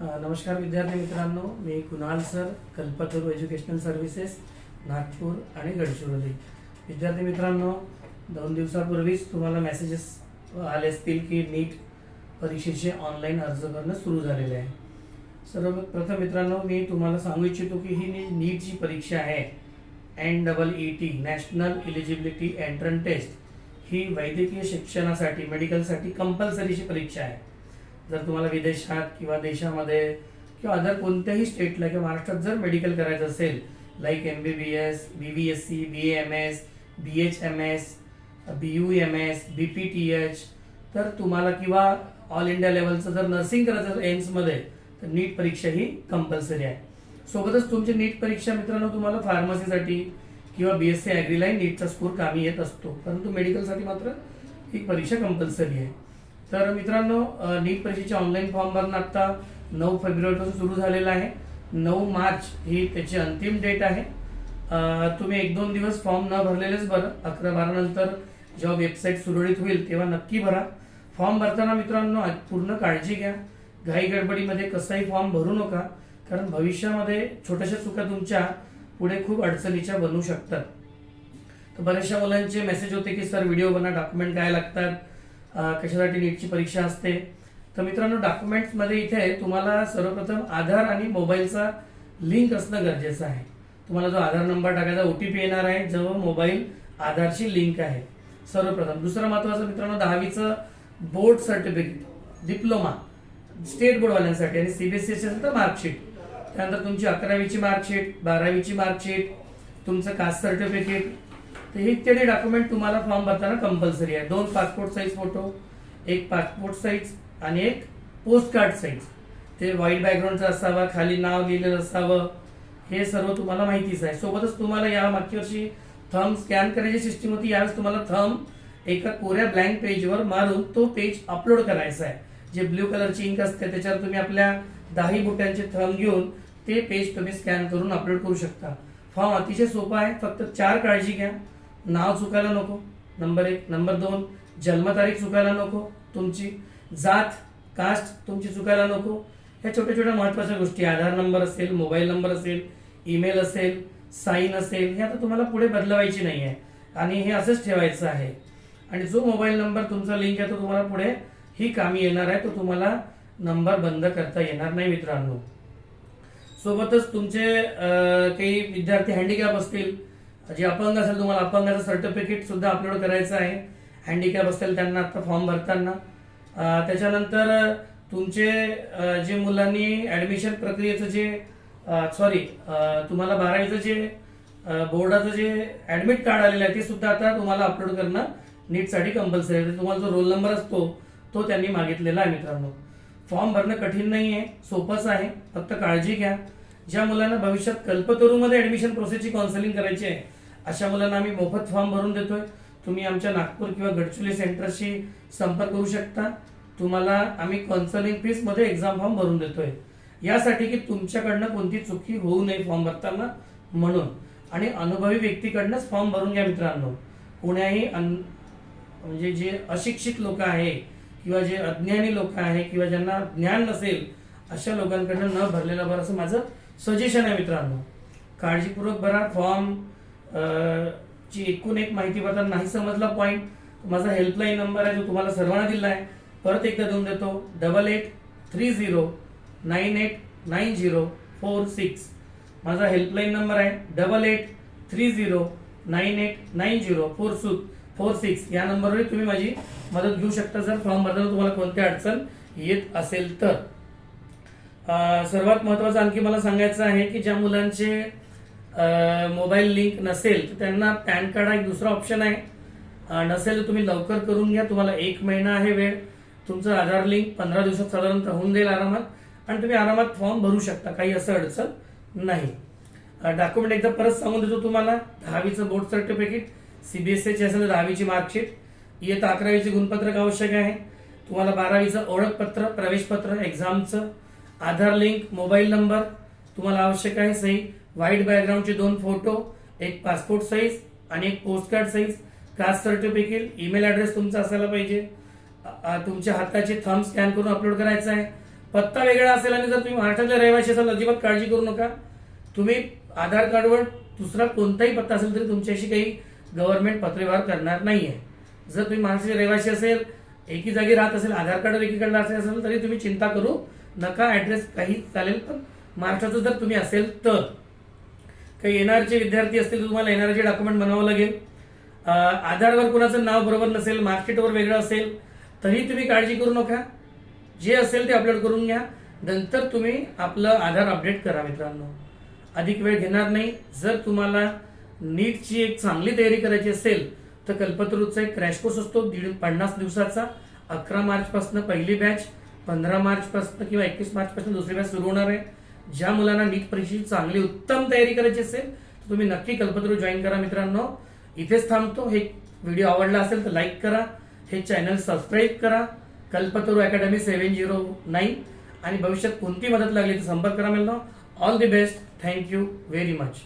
नमस्कार विद्यार्थी मित्रांनो मी Kunal sir Kalpataru educational services Nagpur आणि गडचिरोली. विद्यार्थी मित्रांनो दोन दिवसापूर्वीच तुम्हाला मेसेजेस आले असतील की नीट परीक्षेचे ऑनलाईन अर्ज करणं सुरू झालेले आहे. सर्व प्रथम मित्रांनो मी तुम्हाला सांगू इच्छितो की ही नी- नीट जी परीक्षा आहे N double E T national eligibility entrance test ही वैद्यकीय शिक्षणासाठी मेडिकलसाठी कंपल्सरीची परीक्षा आहे. जर तुम्हाला विदेशात किंवा देशामध्ये किंवा अदर कोणत्याही स्टेटला किंवा महाराष्ट्रात जर मेडिकल करायचं असेल like M B B S B B S C B M S B H M S B U M S B P T H तर तुम्हाला किंवा ऑल इंडिया लेवलचं जर नर्सिंग करायचं असेल एम्समध्ये तर नीट परीक्षा ही कंपल्सरी आहे. सोबतच तुमची नीट परीक्षा मित्रांनो तुम्हाला फार्मसीसाठी किंवा बी एस सी ॲग्रीलाईन नीटचा स्कोर कामी येत असतो. परंतु मेडिकलसाठी मात्र ही परीक्षा कंपल्सरी आहे. तर मित्रांनो नीट परीक्षेचे ऑनलाईन फॉर्म भरणं आता नऊ फेब्रुवारीपासून सुरू झालेलं आहे. नऊ मार्च ही त्याची अंतिम डेट आहे. तुम्ही एक दोन दिवस फॉर्म न भरलेलेच बरं. अकरा बारा नंतर जेव्हा वेबसाईट सुरळीत होईल तेव्हा नक्की भरा. फॉर्म भरताना मित्रांनो पूर्ण काळजी घ्या. घाई गडबडीमध्ये कसाही फॉर्म भरू नका कारण भविष्यामध्ये छोट्याशा चुका तुमच्यापुढे खूप अडचणीच्या बनू शकतात. तर बऱ्याचशा मुलांचे मेसेज होते की सर व्हिडिओ बना डॉक्युमेंट काय लागतात? कशासाठी नीटची परीक्षा असते. तर मित्रांनो डॉक्युमेंट्समध्ये इथे तुम्हाला सर्वप्रथम आधार आणि मोबाईलचा लिंक असणं गरजेचं आहे. तुम्हाला जो आधार नंबर टाकायचा ओ टी पी येणार आहे जो मोबाईल आधारशी लिंक आहे. सर्वप्रथम. दुसरं महत्वाचं मित्रांनो दहावीचं बोर्ड सर्टिफिकेट डिप्लोमा स्टेट बोर्डवाल्यांसाठी आणि सीबीएसई असेल तर मार्कशीट त्यानंतर तुमची अकरावीची मार्कशीट बारावीची मार्कशीट तुमचं कास्ट सर्टिफिकेट तर हे इत्यादी डॉक्युमेंट तुम्हाला फॉर्म भरताना कंपल्सरी आहे. दोन पासपोर्ट साईज फोटो एक पासपोर्ट साईज आणि एक पोस्ट कार्ड साईज ते व्हाईट बॅकग्राऊंडचं असावं खाली नाव लिहिलेलं असावं हे सर्व तुम्हाला माहितीच आहे. सोबतच तुम्हाला या मागच्या वर्षी थम स्कॅन करायची सिस्टीम होती. यावेळेस तुम्हाला थम एका कोऱ्या ब्लँक पेजवर मारून तो पेज अपलोड करायचा आहे. जे ब्ल्यू कलरची इंक असते त्याच्यावर तुम्ही आपल्या दाही बुट्यांचे थम घेऊन ते पेज तुम्ही स्कॅन करून अपलोड करू शकता. फॉर्म अतिशय सोपा आहे. फक्त चार काळजी घ्या. नाव चुकायला नको. नंबर एक. नंबर दोन जन्मतारीख चुकायला नको. तुमची जात कास्ट तुमची चुकायला नको. ह्या छोट्या छोट्या महत्त्वाच्या गोष्टी. आधार नंबर असेल मोबाईल नंबर असेल ईमेल असेल साईन असेल हे आता तुम्हाला पुढे बदलवायची नाही आहे आणि हे असंच ठेवायचं आहे. आणि जो मोबाईल नंबर तुमचा लिंक आहे तो तुम्हाला पुढे ही कामी येणार आहे. तो तुम्हाला नंबर बंद करता येणार नाही मित्रांनो. सोबतच तुमचे काही विद्यार्थी हँडिकॅप असतील जे अपंग असेल तुम्हाला अपंगाचं सर्टिफिकेट सुद्धा अपलोड करायचं आहे. हँडिकॅप असेल त्यांना आता फॉर्म भरताना. त्याच्यानंतर तुमचे जे मुलांनी ऍडमिशन प्रक्रियेचं जे सॉरी तुम्हाला बारावीचं जे बोर्डाचं जे ऍडमिट कार्ड आलेलं आहे ते सुद्धा आता तुम्हाला अपलोड करणं नीटसाठी कंपल्सरी आहे. तुम्हाला जो रोल नंबर असतो तो त्यांनी मागितलेला आहे मित्रांनो. फॉर्म भरणं कठीण नाही आहे सोपंच आहे. फक्त काळजी घ्या. ज्या मुलांना भविष्यात कल्पतरूमध्ये ऍडमिशन प्रोसेसची काउन्सिलिंग करायची आहे अशा मुलांना आम्ही मोफत फॉर्म भरून देतोय. तुम्ही आमच्या नागपूर किंवा गडचिरोली सेंटरशी संपर्क करू शकता. तुम्हाला आम्ही कन्सल्टिंग फीसमध्ये एक्झाम फॉर्म भरून देतोय. यासाठी की तुमच्याकडनं कोणती चुकी होऊ नये फॉर्म भरताना म्हणून. आणि अनुभवी व्यक्तीकडनंच फॉर्म भरून घ्या मित्रांनो. कोण्याही अन- म्हणजे जे अशिक्षित लोक आहे किंवा जे अज्ञानी लोक आहे किंवा ज्यांना ज्ञान नसेल अशा लोकांकडनं न भरलेला बरं असं माझं सजेशन आहे मित्रांनो. काळजीपूर्वक भरा फॉर्म ची एकूण एक माहिती भरताना नाही समजला पॉईंट माझा हेल्पलाईन नंबर आहे जो तुम्हाला सर्वांना दिला आहे. परत एकदा देऊन देतो. Double eight three zero nine eight nine zero four six माझा हेल्पलाईन नंबर आहे. Double eight three zero nine eight nine zero four सु फोर सिक्स या नंबरवर तुम्ही माझी मदत घेऊ शकता. जर फॉर्म भरताना तुम्हाला कोणती अडचण येत असेल तर. सर्वात महत्त्वाचं आणखी मला सांगायचं आहे की ज्या मुलांचे मोबाईल लिंक नसेल तर त्यांना पॅन कार्ड हा एक दुसरा ऑप्शन आहे. नसेल तर तुम्ही लवकर करून घ्या. तुम्हाला एक महिना आहे वेळ. तुमचं आधार लिंक पंधरा दिवसात साधारणतः होऊन जाईल आरामात. आणि तुम्ही आरामात फॉर्म भरू शकता. काही असं अडचण नाही. डॉक्युमेंट एकदा परत सांगून देतो तुम्हाला. दहावीचं बोर्ड सर्टिफिकेट सीबीएसईची असेल तर दहावीची मार्कशीट. इयत्ता अकरावीचे गुणपत्रक आवश्यक आहे. तुम्हाला बारावीचं ओळखपत्र प्रवेशपत्र एक्झामचं आधार लिंक मोबाईल नंबर तुम्हाला आवश्यक आहे. सही व्हाईट बॅकग्राऊंडचे दोन फोटो एक पासपोर्ट साईज आणि एक post card size caste certificate email address तुमचा असायला पाहिजे. तुमच्या हाताचे थंब स्कॅन करून अपलोड करायचा आहे. पत्ता वेगळा असेल आणि जर तुम्ही महाराष्ट्रातल्या रहिवासी असाल अजिबात काळजी करू नका. तुम्ही आधार कार्डवर दुसरा कोणताही पत्ता असेल तरी तुमच्याशी काही गव्हर्नमेंट पत्रव्यवहार करणार नाही आहे जर तुम्ही महाराष्ट्राचे रहिवासी असेल एकी जागी राहत असेल आधार कार्डवर एकीकडे असेल असेल तरी तुम्ही चिंता करू नका. ऍड्रेस काही चालेल पण महाराष्ट्राचं जर तुम्ही असेल तर. काही एनआरचे विद्यार्थी असतील तर तुम्हाला एनआरचे डॉक्युमेंट बनावं लागेल. आधारवर कुणाचं नाव बरोबर नसेल मार्कशीटवर वेगळं असेल तरी तुम्ही काळजी करू नका. जे असेल ते अपलोड करून घ्या. नंतर तुम्ही आपलं आधार अपडेट करा मित्रांनो. अधिक वेळ घेणार नाही. जर तुम्हाला नीटची एक चांगली तयारी करायची असेल तर कल्पतरूचा एक क्रॅश कोर्स असतो. दीड पन्नास दिवसाचा. अकरा मार्चपासून पहिली बॅच पंधरा मार्चपासून किंवा एकवीस मार्चपासून दुसरी बॅच सुरू होणार आहे. ज्या मुलांना नीट परीक्षेची चांगली उत्तम तयारी करायची असेल तर तुम्ही नक्की कल्पतरू जॉईन करा मित्रांनो. इथेच थांबतो. हे व्हिडिओ आवडला असेल तर लाईक करा. हे चॅनल सबस्क्राईब करा. Kalpataru academy seven zero nine आणि भविष्यात कोणती मदत लागली तर संपर्क करा मिळणार all the best thank you very much